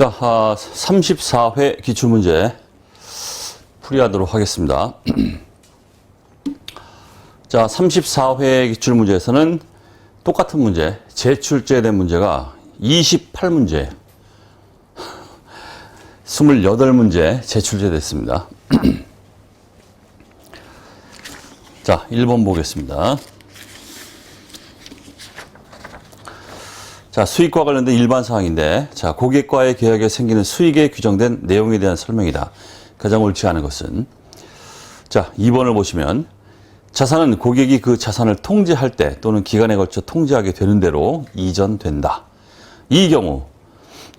자, 아, 34회 기출문제 풀이하도록 하겠습니다. 자, 34회 기출문제에서는 똑같은 문제, 재출제된 문제가 28문제, 28문제 재출제됐습니다. 자, 1번 보겠습니다. 자, 수익과 관련된 일반 사항인데, 자, 고객과의 계약에 생기는 수익에 규정된 내용에 대한 설명이다. 가장 옳지 않은 것은. 자, 2번을 보시면, 자산은 고객이 그 자산을 통제할 때 또는 기간에 걸쳐 통제하게 되는 대로 이전된다. 이 경우,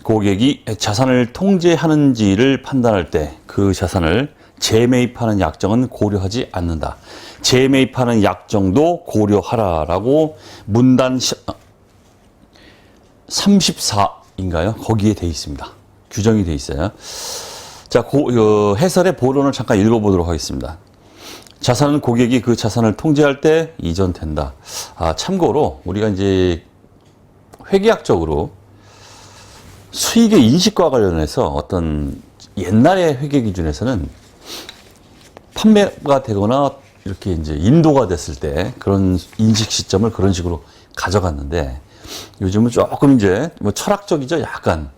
고객이 자산을 통제하는지를 판단할 때 그 자산을 재매입하는 약정은 고려하지 않는다. 재매입하는 약정도 고려하라라고 문단 34인가요? 거기에 돼 있습니다. 규정이 돼 있어요. 자, 고, 어, 해설의 보론을 잠깐 읽어보도록 하겠습니다. 자산은 고객이 그 자산을 통제할 때 이전된다. 아, 참고로 우리가 이제 회계학적으로 수익의 인식과 관련해서 어떤 옛날의 회계 기준에서는 판매가 되거나 이렇게 이제 인도가 됐을 때 그런 인식 시점을 그런 식으로 가져갔는데 요즘은 조금 이제 뭐 철학적이죠. 약간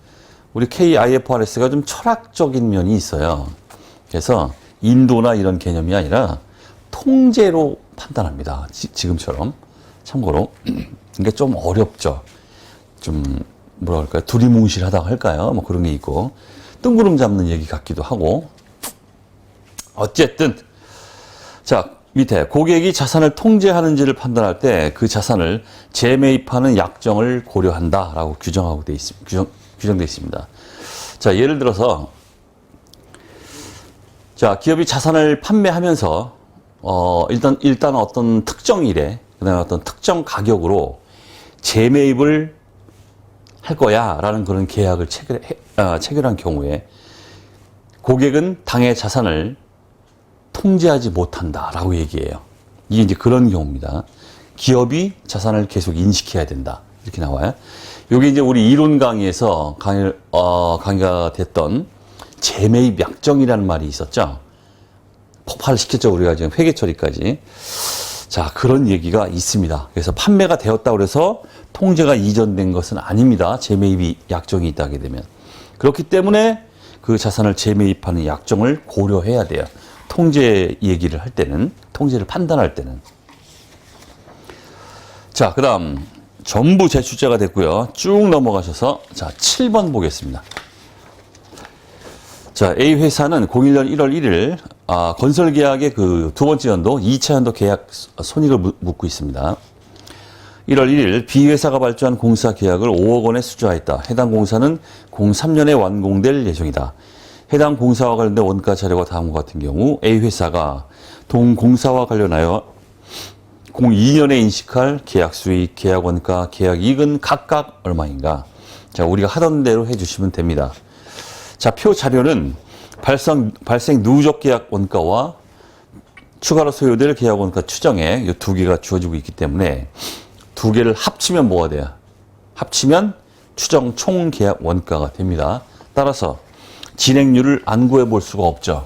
우리 KIFRS가 좀 철학적인 면이 있어요. 그래서 인도나 이런 개념이 아니라 통제로 판단합니다. 지, 금처럼 참고로 이게 좀 어렵죠. 좀 뭐라 할까요? 두리뭉실하다고 할까요? 뭐 그런 게 있고 뜬구름 잡는 얘기 같기도 하고 어쨌든 자 밑에 고객이 자산을 통제하는지를 판단할 때 그 자산을 재매입하는 약정을 고려한다라고 규정하고 돼 있습니다. 규정, 규정돼 있습니다. 자 예를 들어서 자 기업이 자산을 판매하면서 어 일단 일단 어떤 특정 일에 그다음에 어떤 특정 가격으로 재매입을 할 거야라는 그런 계약을 체결 아, 체결한 경우에 고객은 당의 자산을 통제하지 못한다라고 얘기해요. 이게 이제 그런 경우입니다. 기업이 자산을 계속 인식해야 된다. 이렇게 나와요. 요게 이제 우리 이론 강의에서 강의, 어, 강의가 됐던 재매입 약정이라는 말이 있었죠. 폭발을 시켰죠. 우리가 지금 회계 처리까지. 자, 그런 얘기가 있습니다. 그래서 판매가 되었다고 해서 통제가 이전된 것은 아닙니다. 재매입이 약정이 있다게 되면. 그렇기 때문에 그 자산을 재매입하는 약정을 고려해야 돼요. 통제 얘기를 할 때는, 통제를 판단할 때는. 자, 그 다음, 전부 재출제가 됐고요. 쭉 넘어가셔서, 자, 7번 보겠습니다. 자, A 회사는 01년 1월 1일, 아, 건설 계약의 그 두 번째 연도, 2차 연도 계약 손익을 묻고 있습니다. 1월 1일 B 회사가 발주한 공사 계약을 5억 원에 수주하였다. 해당 공사는 03년에 완공될 예정이다. 해당 공사와 관련된 원가 자료가 다음과 같은 경우 A 회사가 동 공사와 관련하여 02년에 인식할 계약 수익, 계약 원가, 계약 이익은 각각 얼마인가? 자, 우리가 하던 대로 해 주시면 됩니다. 자, 표 자료는 발생, 발생 누적 계약 원가와 추가로 소요될 계약 원가 추정에 이 두 개가 주어지고 있기 때문에 두 개를 합치면 뭐가 돼요? 합치면 추정 총 계약 원가가 됩니다. 따라서 진행률을 안 구해 볼 수가 없죠.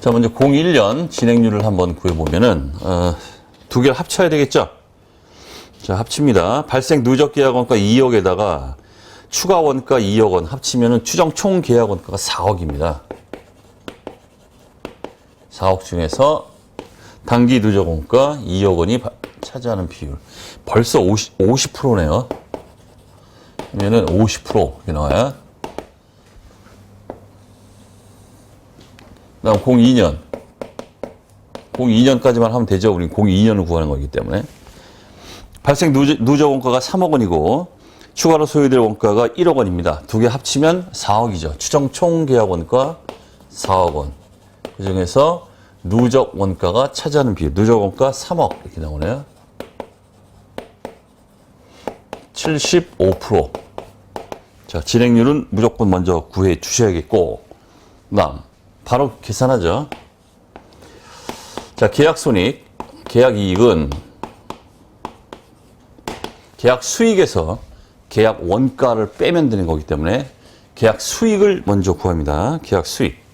자, 먼저 01년 진행률을 한번 구해보면은, 어, 두 개를 합쳐야 되겠죠? 자, 합칩니다. 발생 누적 계약 원가 2억에다가 추가 원가 2억 원 합치면은 추정 총 계약 원가가 4억입니다. 4억 중에서 단기 누적 원가 2억 원이 차지하는 비율. 벌써 50, 50%네요. 그러면은 50% 이렇게 나와요. 다음 02년. 02년까지만 하면 되죠. 우리 02년을 구하는 거기 때문에. 발생 누적, 누적 원가가 3억 원이고 추가로 소요될 원가가 1억 원입니다. 두 개 합치면 4억이죠. 추정 총 계약 원가 4억 원. 그 중에서 누적 원가가 차지하는 비율, 누적 원가 3억 이렇게 나오네요. 75%. 자, 진행률은 무조건 먼저 구해 주셔야겠고, 그다음 바로 계산하죠. 자, 계약 손익, 계약 이익은 계약 수익에서 계약 원가를 빼면 되는 거기 때문에 계약 수익을 먼저 구합니다. 계약 수익.